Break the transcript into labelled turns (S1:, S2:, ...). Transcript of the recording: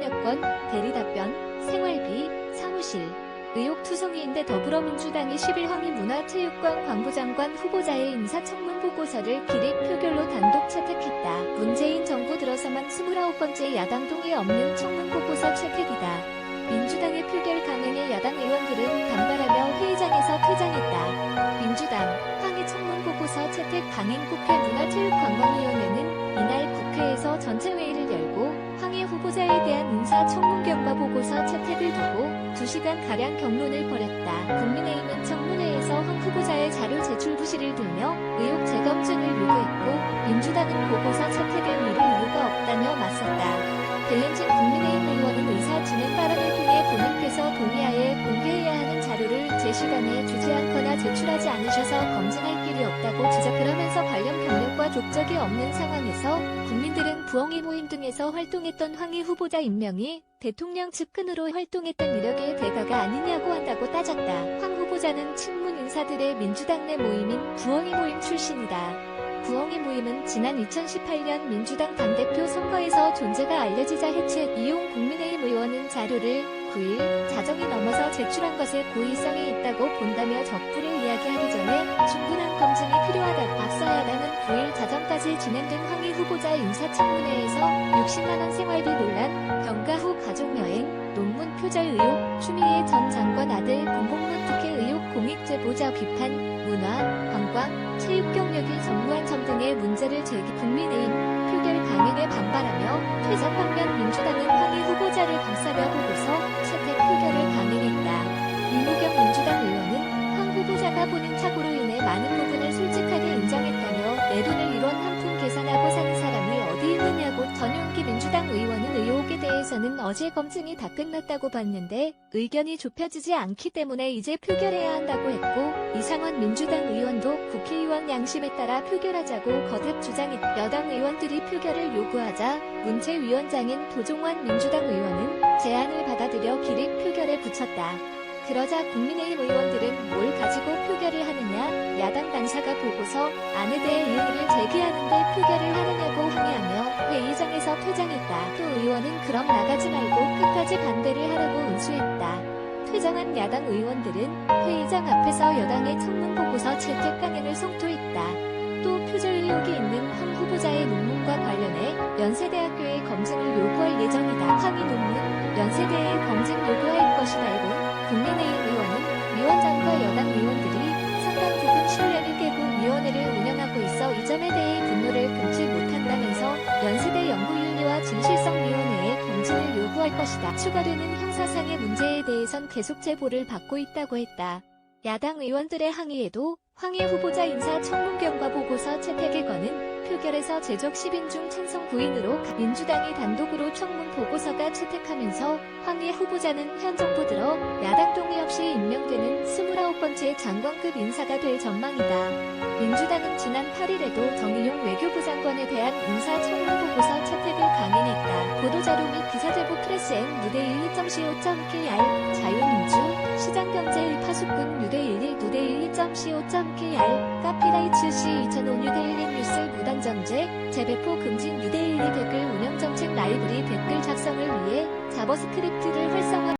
S1: 경력권, 대리답변, 생활비, 사무실, 의혹 투성이인데 더불어민주당이 10일 황희 문화체육관 광부장관 후보자의 인사청문 보고서를 기립 표결로 단독 채택했다. 문재인 정부 들어서만 29번째 야당 동의 없는 청문 보고서 채택이다. 민주당의 표결 강행에 야당 의원들은 반발하며 회의장에서 퇴장했다. 민주당 황해 청문 보고서 채택 강행 국회 문화체육관광 후보자에 대한 인사 청문 경과 보고서 채택을 두고 2시간 가량 경론을 벌였다. 국민의힘은 청문회에서 황 후보자의 자료 제출 부실을 들며 의혹 재검증을 요구했고 민주당은 보고서 채택을 미룰 이유가 없다며 맞섰다. 벨렌진 국민의힘 의원은 의사 진행 발언을 통해 본인께서 동의하에 공개해야 하는 자료를 제 시간에 주지 않거나 제출하지 않으셔서 검증할 길이 없다고 지적 그러면서 관련 경력과 족적이 없는 상황에서 부엉이 모임 등에서 활동했던 황희 후보자 임명이 대통령 측근으로 활동했던 이력의 대가가 아니냐고 한다고 따졌다. 황 후보자는 친문 인사들의 민주당 내 모임인 부엉이 모임 출신이다. 부엉이 모임은 지난 2018년 민주당 당대표 선거에서 존재가 알려지자 해체 이용 국민의힘 의원은 자료를 9일 자정이 넘어서 제출한 것에 고의성이 있다고 본다며 적부를 이야기하기 전에 충분한 검증이 필요하다. 앞서 야당은 9일 자정까지 진행된 황희 후보자 인사청문회에서 60만원 생활비 논란, 병가 후 가족여행, 논문 표절 의혹, 추미애 전 장관 아들 공공문 특혜 의혹 공익제보자 비판, 문화, 관광, 체육 경력이 전무한 점 등의 문제를 제기 국민의힘 표결 강행에 반발하며 퇴장 반면 민주당은 황희 후보자를 감싸려 보고 어제 검증이 다 끝났다고 봤는데 의견이 좁혀지지 않기 때문에 이제 표결해야 한다고 했고 이상원 민주당 의원도 국회의원 양심에 따라 표결하자고 거듭 주장했 여당 의원들이 표결을 요구하자 문체 위원장인 도종환 민주당 의원은 제안을 받아들여 기립 표결에 붙였다. 그러자 국민의힘 의원들은 뭘 가지고 표결을 하느냐, 야당 단사가 보고서 안에 대해 이의를 제기하는데 표결을 하느냐고 항의하며 회의장에서 퇴장했다. 또 의원은 그럼 나가지 말고 끝까지 반대를 하라고 운수했다. 퇴장한 야당 의원들은 회의장 앞에서 여당의 청문 보고서 채택 강행을 성토했다. 또 표절 의혹이 있는 황 후보자의 논문과 관련해 연세대학교에 검증을 요구할 예정이다. 황희 논문, 연세대에 검증 요구할 것이다고 국민의힘 의원은 위원장과 여 것이다. 추가되는 형사상의 문제에 대해선 계속 제보를 받고 있다고 했다. 야당 의원들의 항의에도 황희 후보자 인사 청문 경과 보고서 채택에 거는 표결에서 제적 10인 중 찬성 9인으로 민주당이 단독으로 청문 보고서가 채택하면서 황희 후보자는 현 정부 들어 야당 동의 없이 임명되는 29번째 장관급 인사가 될 전망이다. 민주당은 지난 8일에도 정의용 외교부 장관 기사제보 프레스엔 누대 12.co.kr 자유민주 시장경제 1파수꾼 누대11 누대 12.co.kr 카피라이츠 C 2005 뉴델리 뉴스 무단정제 재배포 금지 뉴델리 댓글 운영정책 라이브리 댓글 작성을 위해 자버스크립트를 활성화